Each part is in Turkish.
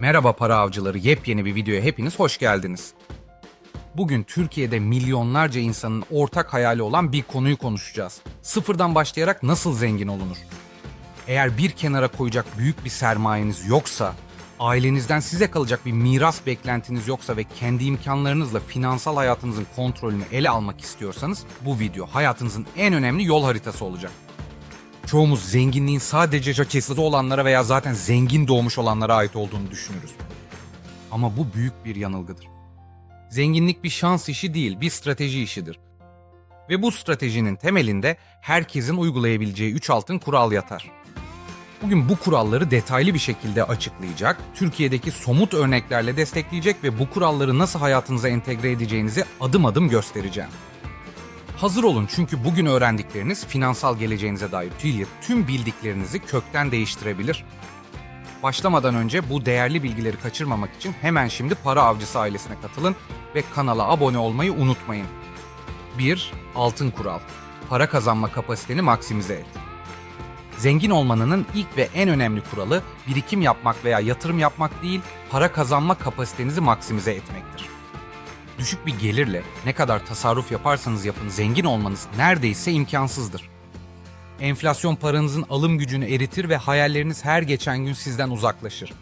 Merhaba para avcıları, yepyeni bir videoya hepiniz hoş geldiniz. Bugün Türkiye'de milyonlarca insanın ortak hayali olan bir konuyu konuşacağız. Sıfırdan başlayarak nasıl zengin olunur? Eğer bir kenara koyacak büyük bir sermayeniz yoksa, ailenizden size kalacak bir miras beklentiniz yoksa ve kendi imkanlarınızla finansal hayatınızın kontrolünü ele almak istiyorsanız bu video hayatınızın en önemli yol haritası olacak. Çoğumuz zenginliğin sadece şakasız olanlara veya zaten zengin doğmuş olanlara ait olduğunu düşünürüz. Ama bu büyük bir yanılgıdır. Zenginlik bir şans işi değil, bir strateji işidir. Ve bu stratejinin temelinde herkesin uygulayabileceği 3 altın kural yatar. Bugün bu kuralları detaylı bir şekilde açıklayacak, Türkiye'deki somut örneklerle destekleyecek ve bu kuralları nasıl hayatınıza entegre edeceğinizi adım adım göstereceğim. Hazır olun çünkü bugün öğrendikleriniz finansal geleceğinize dair tüm, tüm bildiklerinizi kökten değiştirebilir. Başlamadan önce bu değerli bilgileri kaçırmamak için hemen şimdi Para Avcısı ailesine katılın ve kanala abone olmayı unutmayın. 1. Altın kural. Para kazanma kapasiteni maksimize et. Zengin olmanın ilk ve en önemli kuralı birikim yapmak veya yatırım yapmak değil, para kazanma kapasitenizi maksimize etmektir. Düşük bir gelirle ne kadar tasarruf yaparsanız yapın zengin olmanız neredeyse imkansızdır. Enflasyon paranızın alım gücünü eritir ve hayalleriniz her geçen gün sizden uzaklaşır.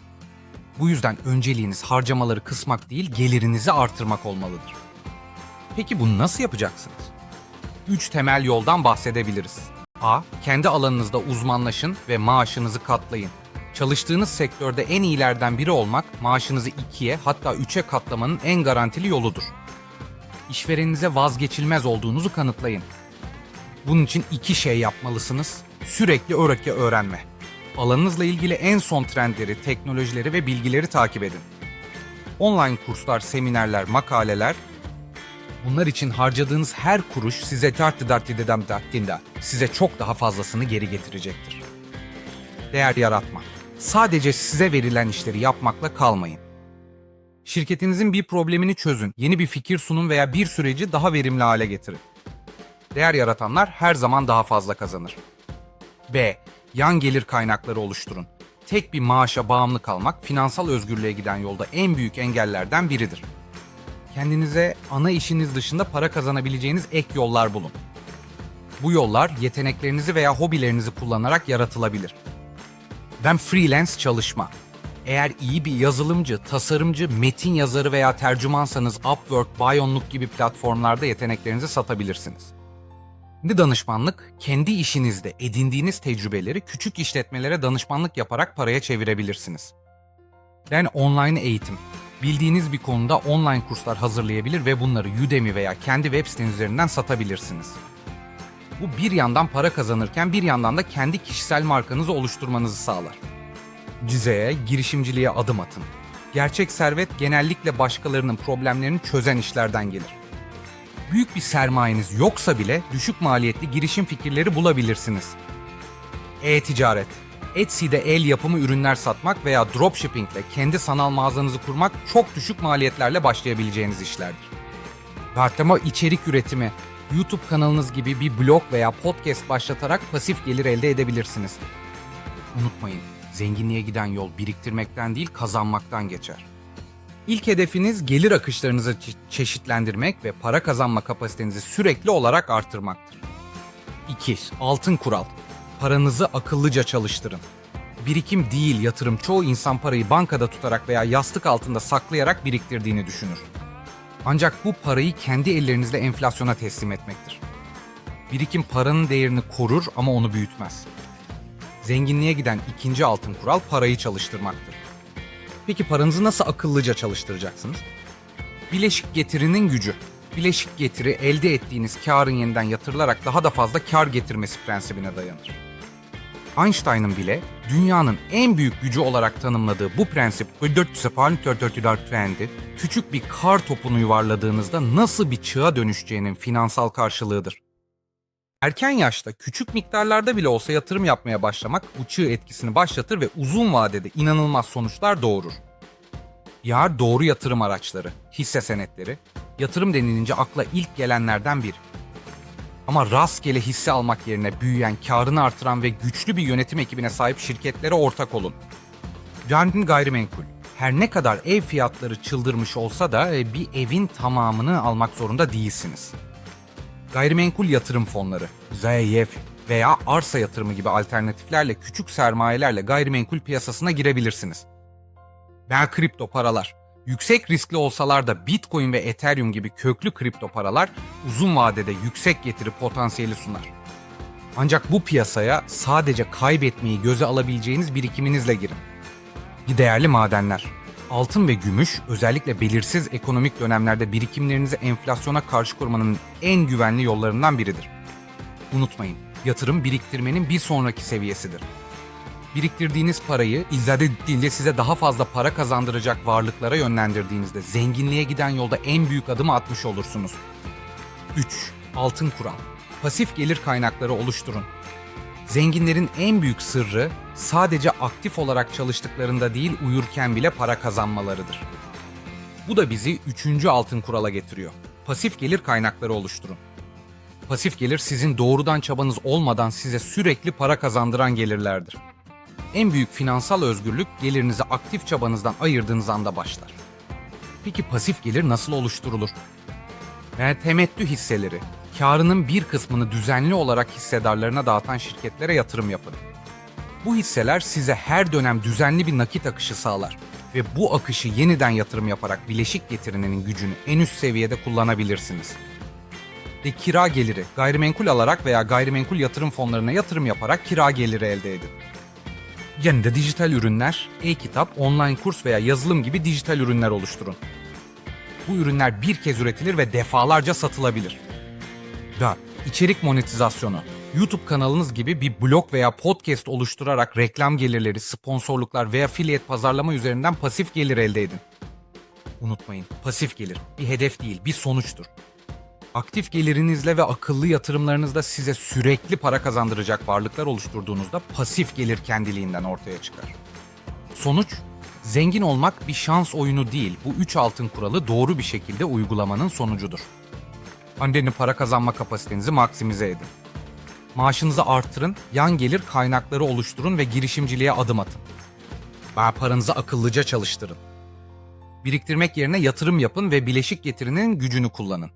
Bu yüzden önceliğiniz harcamaları kısmak değil, gelirinizi artırmak olmalıdır. Peki bunu nasıl yapacaksınız? 3 temel yoldan bahsedebiliriz. A. Kendi alanınızda uzmanlaşın ve maaşınızı katlayın. Çalıştığınız sektörde en iyilerden biri olmak maaşınızı 2'ye hatta 3'e katlamanın en garantili yoludur. İşvereninize vazgeçilmez olduğunuzu kanıtlayın. Bunun için iki şey yapmalısınız. Sürekli öğreke öğrenme. Alanınızla ilgili en son trendleri, teknolojileri ve bilgileri takip edin. Online kurslar, seminerler, makaleler Bunlar için harcadığınız her kuruş size tartı dartı dedem dartında size çok daha fazlasını geri getirecektir. Değer yaratmak. Sadece size verilen işleri yapmakla kalmayın. Şirketinizin bir problemini çözün, yeni bir fikir sunun veya bir süreci daha verimli hale getirin. Değer yaratanlar her zaman daha fazla kazanır. B. Yan gelir kaynakları oluşturun. Tek bir maaşa bağımlı kalmak finansal özgürlüğe giden yolda en büyük engellerden biridir. Kendinize ana işiniz dışında para kazanabileceğiniz ek yollar bulun. Bu yollar yeteneklerinizi veya hobilerinizi kullanarak yaratılabilir. Ben freelance çalışma. Eğer iyi bir yazılımcı, tasarımcı, metin yazarı veya tercümansanız Upwork, Bayonluk gibi platformlarda yeteneklerinizi satabilirsiniz. Şimdi danışmanlık, kendi işinizde edindiğiniz tecrübeleri küçük işletmelere danışmanlık yaparak paraya çevirebilirsiniz. Ben online eğitim. Bildiğiniz bir konuda online kurslar hazırlayabilir ve bunları Udemy veya kendi web siteniz üzerinden satabilirsiniz. Bu bir yandan para kazanırken bir yandan da kendi kişisel markanızı oluşturmanızı sağlar. Cizeye, girişimciliğe adım atın. Gerçek servet genellikle başkalarının problemlerini çözen işlerden gelir. Büyük bir sermayeniz yoksa bile düşük maliyetli girişim fikirleri bulabilirsiniz. E-ticaret. Etsy'de el yapımı ürünler satmak veya dropshipping ile kendi sanal mağazanızı kurmak çok düşük maliyetlerle başlayabileceğiniz işlerdir. Artıma içerik üretimi, YouTube kanalınız gibi bir blog veya podcast başlatarak pasif gelir elde edebilirsiniz. Unutmayın, zenginliğe giden yol biriktirmekten değil kazanmaktan geçer. İlk hedefiniz gelir akışlarınızı çe- çeşitlendirmek ve para kazanma kapasitenizi sürekli olarak artırmaktır. 2. Altın kural. Paranızı akıllıca çalıştırın. Birikim değil yatırım çoğu insan parayı bankada tutarak veya yastık altında saklayarak biriktirdiğini düşünür. Ancak bu parayı kendi ellerinizle enflasyona teslim etmektir. Birikim paranın değerini korur ama onu büyütmez. Zenginliğe giden ikinci altın kural parayı çalıştırmaktır. Peki paranızı nasıl akıllıca çalıştıracaksınız? Bileşik getirinin gücü. Bileşik getiri elde ettiğiniz karın yeniden yatırılarak daha da fazla kar getirmesi prensibine dayanır. Einstein'ın bile dünyanın en büyük gücü olarak tanımladığı bu prensip 444 trendi küçük bir kar topunu yuvarladığınızda nasıl bir çığa dönüşeceğinin finansal karşılığıdır. Erken yaşta küçük miktarlarda bile olsa yatırım yapmaya başlamak bu çığ etkisini başlatır ve uzun vadede inanılmaz sonuçlar doğurur. Yar doğru yatırım araçları, hisse senetleri, yatırım denilince akla ilk gelenlerden biri. Ama rastgele hisse almak yerine büyüyen, karını artıran ve güçlü bir yönetim ekibine sahip şirketlere ortak olun. Jardin Gayrimenkul, Her ne kadar ev fiyatları çıldırmış olsa da e, bir evin tamamını almak zorunda değilsiniz. Gayrimenkul yatırım fonları, ZYF veya arsa yatırımı gibi alternatiflerle küçük sermayelerle gayrimenkul piyasasına girebilirsiniz. Veya kripto paralar. Yüksek riskli olsalar da Bitcoin ve Ethereum gibi köklü kripto paralar uzun vadede yüksek getiri potansiyeli sunar. Ancak bu piyasaya sadece kaybetmeyi göze alabileceğiniz birikiminizle girin. Değerli madenler. Altın ve gümüş özellikle belirsiz ekonomik dönemlerde birikimlerinizi enflasyona karşı korumanın en güvenli yollarından biridir. Unutmayın, yatırım biriktirmenin bir sonraki seviyesidir. Biriktirdiğiniz parayı izade ettiğinde size daha fazla para kazandıracak varlıklara yönlendirdiğinizde zenginliğe giden yolda en büyük adımı atmış olursunuz. 3. Altın kural. Pasif gelir kaynakları oluşturun. Zenginlerin en büyük sırrı sadece aktif olarak çalıştıklarında değil uyurken bile para kazanmalarıdır. Bu da bizi üçüncü altın kurala getiriyor. Pasif gelir kaynakları oluşturun. Pasif gelir sizin doğrudan çabanız olmadan size sürekli para kazandıran gelirlerdir. En büyük finansal özgürlük gelirinizi aktif çabanızdan ayırdığınız anda başlar. Peki pasif gelir nasıl oluşturulur? Yani temettü hisseleri, karının bir kısmını düzenli olarak hissedarlarına dağıtan şirketlere yatırım yapın. Bu hisseler size her dönem düzenli bir nakit akışı sağlar ve bu akışı yeniden yatırım yaparak bileşik getirinin gücünü en üst seviyede kullanabilirsiniz. Ve kira geliri, gayrimenkul alarak veya gayrimenkul yatırım fonlarına yatırım yaparak kira geliri elde edin. Yanında dijital ürünler, e-kitap, online kurs veya yazılım gibi dijital ürünler oluşturun. Bu ürünler bir kez üretilir ve defalarca satılabilir. Da içerik monetizasyonu. YouTube kanalınız gibi bir blog veya podcast oluşturarak reklam gelirleri, sponsorluklar veya affiliate pazarlama üzerinden pasif gelir elde edin. Unutmayın, pasif gelir bir hedef değil, bir sonuçtur. Aktif gelirinizle ve akıllı yatırımlarınızla size sürekli para kazandıracak varlıklar oluşturduğunuzda pasif gelir kendiliğinden ortaya çıkar. Sonuç, zengin olmak bir şans oyunu değil. Bu üç altın kuralı doğru bir şekilde uygulamanın sonucudur. Annenin para kazanma kapasitenizi maksimize edin. Maaşınızı artırın, yan gelir kaynakları oluşturun ve girişimciliğe adım atın. Veya paranızı akıllıca çalıştırın. Biriktirmek yerine yatırım yapın ve bileşik getirinin gücünü kullanın.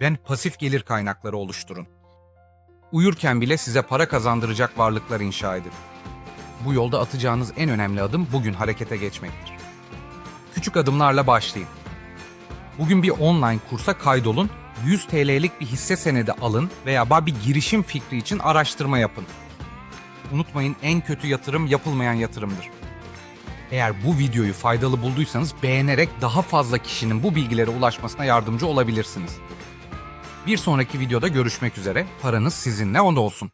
Ben pasif gelir kaynakları oluşturun. Uyurken bile size para kazandıracak varlıklar inşa edin. Bu yolda atacağınız en önemli adım bugün harekete geçmektir. Küçük adımlarla başlayın. Bugün bir online kursa kaydolun, 100 TL'lik bir hisse senedi alın veya bir girişim fikri için araştırma yapın. Unutmayın en kötü yatırım yapılmayan yatırımdır. Eğer bu videoyu faydalı bulduysanız beğenerek daha fazla kişinin bu bilgilere ulaşmasına yardımcı olabilirsiniz. Bir sonraki videoda görüşmek üzere. Paranız sizinle onda olsun.